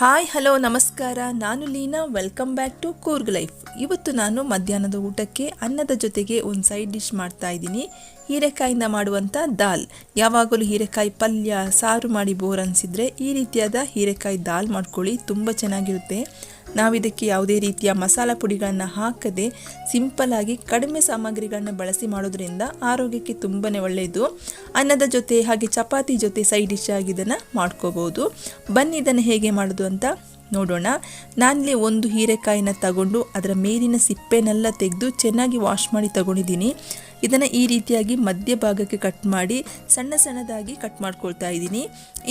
Hi, hello, ನಮಸ್ಕಾರ. ನಾನು Leena. Welcome back to Coorg life. ಇವತ್ತು ನಾನು ಮಧ್ಯಾಹ್ನದ ಊಟಕ್ಕೆ ಅನ್ನದ ಜೊತೆಗೆ ಒಂದು ಸೈಡ್ ಡಿಶ್ ಮಾಡ್ತಾ ಇದ್ದೀನಿ. ಹೀರೆಕಾಯಿಂದ ಮಾಡುವಂಥ ದಾಲ್. ಯಾವಾಗಲೂ ಹೀರೆಕಾಯಿ ಪಲ್ಯ, ಸಾರು ಮಾಡಿ ಬೋರ್ ಅನಿಸಿದರೆ ಈ ರೀತಿಯಾದ ಹೀರೆಕಾಯಿ ದಾಲ್ ಮಾಡ್ಕೊಳ್ಳಿ. ತುಂಬ ಚೆನ್ನಾಗಿರುತ್ತೆ. ನಾವಿದಕ್ಕೆ ಯಾವುದೇ ರೀತಿಯ ಮಸಾಲ ಪುಡಿಗಳನ್ನು ಹಾಕದೆ ಸಿಂಪಲ್ಲಾಗಿ ಕಡಿಮೆ ಸಾಮಗ್ರಿಗಳನ್ನ ಬಳಸಿ ಮಾಡೋದ್ರಿಂದ ಆರೋಗ್ಯಕ್ಕೆ ತುಂಬಾ ಒಳ್ಳೆಯದು ಅನ್ನದ ಜೊತೆ ಹಾಗೆ ಚಪಾತಿ ಜೊತೆ ಸೈಡ್ ಡಿಶ್ ಆಗಿ ಇದನ್ನು ಮಾಡ್ಕೋಬೋದು. ಬನ್ನಿ ಇದನ್ನು ಹೇಗೆ ಮಾಡೋದು ಅಂತ ನೋಡೋಣ. ನಾನಿಲ್ಲಿ ಒಂದು ಹೀರೆಕಾಯಿನ ತಗೊಂಡು ಅದರ ಮೇಲಿನ ಸಿಪ್ಪೆನೆಲ್ಲ ತೆಗೆದು ಚೆನ್ನಾಗಿ ವಾಶ್ ಮಾಡಿ ತಗೊಂಡಿದ್ದೀನಿ. ಇದನ್ನು ಈ ರೀತಿಯಾಗಿ ಮಧ್ಯಭಾಗಕ್ಕೆ ಕಟ್ ಮಾಡಿ ಸಣ್ಣ ಸಣ್ಣದಾಗಿ ಕಟ್ ಮಾಡ್ಕೊಳ್ತಾ ಇದ್ದೀನಿ.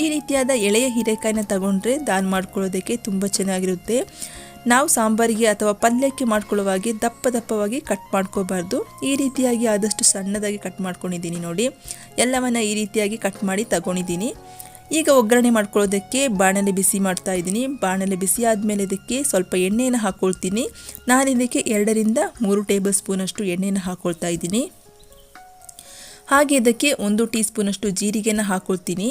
ಈ ರೀತಿಯಾದ ಎಳೆಯ ಹೀರೆಕಾಯಿನ ತಗೊಂಡ್ರೆ ದಾನ್ ಮಾಡ್ಕೊಳ್ಳೋದಕ್ಕೆ ತುಂಬ ಚೆನ್ನಾಗಿರುತ್ತೆ. ನಾವು ಸಾಂಬಾರಿಗೆ ಅಥವಾ ಪಲ್ಯಕ್ಕೆ ಮಾಡ್ಕೊಳ್ಳುವಾಗೆ ದಪ್ಪ ದಪ್ಪವಾಗಿ ಕಟ್ ಮಾಡ್ಕೋಬಾರ್ದು. ಈ ರೀತಿಯಾಗಿ ಆದಷ್ಟು ಸಣ್ಣದಾಗಿ ಕಟ್ ಮಾಡ್ಕೊಂಡಿದ್ದೀನಿ ನೋಡಿ. ಎಲ್ಲವನ್ನು ಈ ರೀತಿಯಾಗಿ ಕಟ್ ಮಾಡಿ ತಗೊಂಡಿದ್ದೀನಿ. ಈಗ ಒಗ್ಗರಣೆ ಮಾಡ್ಕೊಳ್ಳೋದಕ್ಕೆ ಬಾಣಲೆ ಬಿಸಿ ಮಾಡ್ತಾ ಇದ್ದೀನಿ. ಬಾಣಲೆ ಬಿಸಿ ಆದಮೇಲೆ ಇದಕ್ಕೆ ಸ್ವಲ್ಪ ಎಣ್ಣೆಯನ್ನು ಹಾಕ್ಕೊಳ್ತೀನಿ ನಾನು ಇದಕ್ಕೆ ಎರಡರಿಂದ ಮೂರು ಟೇಬಲ್ ಸ್ಪೂನಷ್ಟು ಎಣ್ಣೆಯನ್ನು ಹಾಕ್ಕೊಳ್ತಾ ಇದ್ದೀನಿ. ಹಾಗೆ ಇದಕ್ಕೆ ಒಂದು ಟೀ ಸ್ಪೂನಷ್ಟು ಜೀರಿಗೆನ ಹಾಕ್ಕೊಳ್ತೀನಿ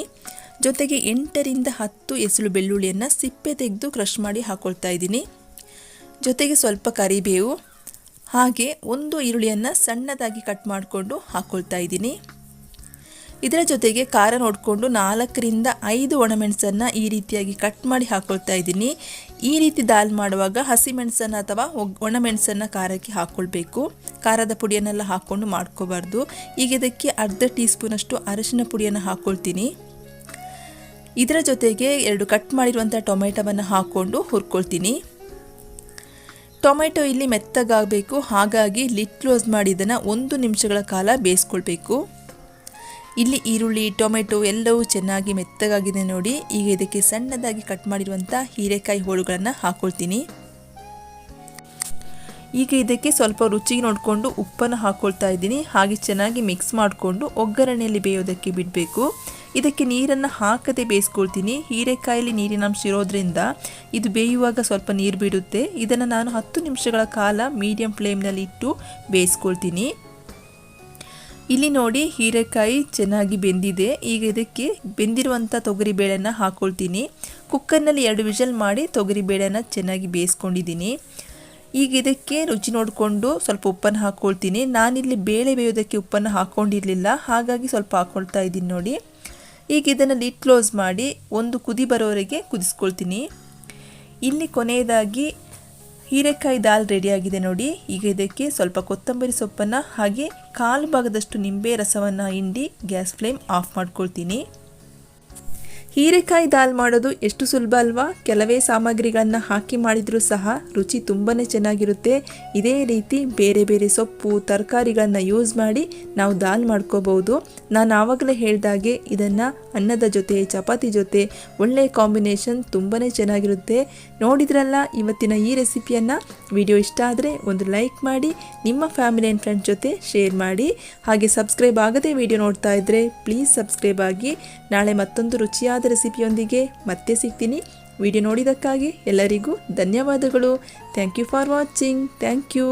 ಜೊತೆಗೆ ಎಂಟರಿಂದ ಹತ್ತು ಎಸಳು ಬೆಳ್ಳುಳ್ಳಿಯನ್ನು ಸಿಪ್ಪೆ ತೆಗೆದು ಕ್ರಷ್ ಮಾಡಿ ಹಾಕ್ಕೊಳ್ತಾ ಇದ್ದೀನಿ. ಜೊತೆಗೆ ಸ್ವಲ್ಪ ಕರಿಬೇವು. ಹಾಗೆ ಒಂದು ಈರುಳ್ಳಿಯನ್ನು ಸಣ್ಣದಾಗಿ ಕಟ್ ಮಾಡಿಕೊಂಡು ಹಾಕ್ಕೊಳ್ತಾ ಇದ್ದೀನಿ. ಇದರ ಜೊತೆಗೆ ಖಾರ ನೋಡಿಕೊಂಡು ನಾಲ್ಕರಿಂದ ಐದು ಒಣಮೆಣಸನ್ನು ಈ ರೀತಿಯಾಗಿ ಕಟ್ ಮಾಡಿ ಹಾಕ್ಕೊಳ್ತಾ ಇದ್ದೀನಿ. ಈ ರೀತಿ ದಾಲ್ ಮಾಡುವಾಗ ಹಸಿಮೆಣಸನ್ನು ಅಥವಾ ಒಣಮೆಣಸನ್ನು ಖಾರಕ್ಕೆ ಹಾಕ್ಕೊಳ್ಬೇಕು ಖಾರದ ಪುಡಿಯನ್ನೆಲ್ಲ ಹಾಕ್ಕೊಂಡು ಮಾಡ್ಕೋಬಾರ್ದು. ಈಗ ಇದಕ್ಕೆ ಅರ್ಧ ಟೀ ಸ್ಪೂನಷ್ಟು ಅರಶಿನ ಪುಡಿಯನ್ನು ಹಾಕ್ಕೊಳ್ತೀನಿ ಇದರ ಜೊತೆಗೆ ಎರಡು ಕಟ್ ಮಾಡಿರುವಂಥ ಟೊಮೆಟೊವನ್ನು ಹಾಕ್ಕೊಂಡು ಹುರ್ಕೊಳ್ತೀನಿ. ಟೊಮೆಟೊ ಇಲ್ಲಿ ಮೆತ್ತಗಾಗಬೇಕು. ಹಾಗಾಗಿ ಲಿಟ್ ಕ್ಲೋಸ್ ಮಾಡಿ ಇದನ್ನು ಒಂದು ನಿಮಿಷಗಳ ಕಾಲ ಬೇಯಿಸ್ಕೊಳ್ಬೇಕು. ಇಲ್ಲಿ ಈರುಳ್ಳಿ, ಟೊಮೆಟೊ ಎಲ್ಲವೂ ಚೆನ್ನಾಗಿ ಮೆತ್ತಗಾಗಿದೆ ನೋಡಿ. ಈಗ ಇದಕ್ಕೆ ಸಣ್ಣದಾಗಿ ಕಟ್ ಮಾಡಿರುವಂಥ ಹೀರೆಕಾಯಿ ಹೋಳುಗಳನ್ನು ಹಾಕ್ಕೊಳ್ತೀನಿ ಈಗ ಇದಕ್ಕೆ ಸ್ವಲ್ಪ ರುಚಿಗೆ ನೋಡಿಕೊಂಡು ಉಪ್ಪನ್ನು ಹಾಕ್ಕೊಳ್ತಾ ಇದ್ದೀನಿ. ಹಾಗೆ ಚೆನ್ನಾಗಿ ಮಿಕ್ಸ್ ಮಾಡಿಕೊಂಡು ಒಗ್ಗರಣೆಯಲ್ಲಿ ಬೇಯೋದಕ್ಕೆ ಬಿಡಬೇಕು. ಇದಕ್ಕೆ ನೀರನ್ನು ಹಾಕದೆ ಬೇಯಿಸ್ಕೊಳ್ತೀನಿ. ಹೀರೆಕಾಯಲ್ಲಿ ನೀರಿನಂಶ ಇರೋದ್ರಿಂದ ಇದು ಬೇಯುವಾಗ ಸ್ವಲ್ಪ ನೀರು ಬಿಡುತ್ತೆ. ಇದನ್ನು ನಾನು ಹತ್ತು ನಿಮಿಷಗಳ ಕಾಲ ಮೀಡಿಯಂ ಫ್ಲೇಮ್ನಲ್ಲಿ ಇಟ್ಟು ಬೇಯಿಸ್ಕೊಳ್ತೀನಿ. ಇಲ್ಲಿ ನೋಡಿ ಹೀರೆಕಾಯಿ ಚೆನ್ನಾಗಿ ಬೆಂದಿದೆ. ಈಗ ಇದಕ್ಕೆ ಬೆಂದಿರುವಂಥ ತೊಗರಿಬೇಳೆನ ಹಾಕ್ಕೊಳ್ತೀನಿ ಕುಕ್ಕರ್ನಲ್ಲಿ ಎರಡು ವಿಷಲ್ ಮಾಡಿ ತೊಗರಿಬೇಳೆನ ಚೆನ್ನಾಗಿ ಬೇಯಿಸ್ಕೊಂಡಿದ್ದೀನಿ. ಈಗ ಇದಕ್ಕೆ ರುಚಿ ನೋಡಿಕೊಂಡು ಸ್ವಲ್ಪ ಉಪ್ಪನ್ನು ಹಾಕ್ಕೊಳ್ತೀನಿ ನಾನಿಲ್ಲಿ ಬೇಳೆ ಬೇಯೋದಕ್ಕೆ ಉಪ್ಪನ್ನು ಹಾಕ್ಕೊಂಡಿರಲಿಲ್ಲ ಹಾಗಾಗಿ ಸ್ವಲ್ಪ ಹಾಕ್ಕೊಳ್ತಾ ಇದ್ದೀನಿ ನೋಡಿ. ಈಗ ಇದನ್ನು ಲಿಟ್ ಕ್ಲೋಸ್ ಮಾಡಿ ಒಂದು ಕುದಿ ಬರೋವರೆಗೆ ಕುದಿಸ್ಕೊಳ್ತೀನಿ. ಇಲ್ಲಿ ಕೊನೆಯದಾಗಿ ಹೀರೆಕಾಯಿ ದಾಲ್ ರೆಡಿಯಾಗಿದೆ ನೋಡಿ. ಈಗ ಇದಕ್ಕೆ ಸ್ವಲ್ಪ ಕೊತ್ತಂಬರಿ ಸೊಪ್ಪನ್ನು ಹಾಗೆ ಕಾಲು ಭಾಗದಷ್ಟು ನಿಂಬೆ ರಸವನ್ನು ಹಿಂಡಿ ಗ್ಯಾಸ್ ಫ್ಲೇಮ್ ಆಫ್ ಮಾಡ್ಕೊಳ್ತೀನಿ. ಹೀರೆಕಾಯಿ ದಾಲ್ ಮಾಡೋದು ಎಷ್ಟು ಸುಲಭ ಅಲ್ವಾ? ಕೆಲವೇ ಸಾಮಗ್ರಿಗಳನ್ನು ಹಾಕಿ ಮಾಡಿದರೂ ಸಹ ರುಚಿ ತುಂಬಾ ಚೆನ್ನಾಗಿರುತ್ತೆ. ಇದೇ ರೀತಿ ಬೇರೆ ಬೇರೆ ಸೊಪ್ಪು, ತರಕಾರಿಗಳನ್ನು ಯೂಸ್ ಮಾಡಿ ನಾವು ದಾಲ್ ಮಾಡ್ಕೋಬಹುದು ನಾನು ಆವಾಗಲೇ ಹೇಳಿದಾಗೆ ಇದನ್ನು ಅನ್ನದ ಜೊತೆ, ಚಪಾತಿ ಜೊತೆ ಒಳ್ಳೆಯ ಕಾಂಬಿನೇಷನ್ ತುಂಬಾ ಚೆನ್ನಾಗಿರುತ್ತೆ. ನೋಡಿದ್ರಲ್ಲ, ಇವತ್ತಿನ ಈ ರೆಸಿಪಿಯನ್ನು? ವಿಡಿಯೋ ಇಷ್ಟ ಆದರೆ ಒಂದು ಲೈಕ್ ಮಾಡಿ, ನಿಮ್ಮ ಫ್ಯಾಮಿಲಿ ಆ್ಯಂಡ್ ಫ್ರೆಂಡ್ಸ್ ಜೊತೆ ಶೇರ್ ಮಾಡಿ. ಹಾಗೆ ಸಬ್ಸ್ಕ್ರೈಬ್ ಆಗದೆ ವಿಡಿಯೋ ನೋಡ್ತಾ ಇದ್ದರೆ ಪ್ಲೀಸ್ ಸಬ್ಸ್ಕ್ರೈಬ್ ಆಗಿ. ನಾಳೆ ಮತ್ತೊಂದು ರುಚಿಯಾದ ರೆಸಿಪಿಯೊಂದಿಗೆ ಮತ್ತೆ ಸಿಗ್ತೀನಿ. ವಿಡಿಯೋ ನೋಡಿದ್ದಕ್ಕಾಗಿ ಎಲ್ಲರಿಗೂ ಧನ್ಯವಾದಗಳು. Thank you for watching thank you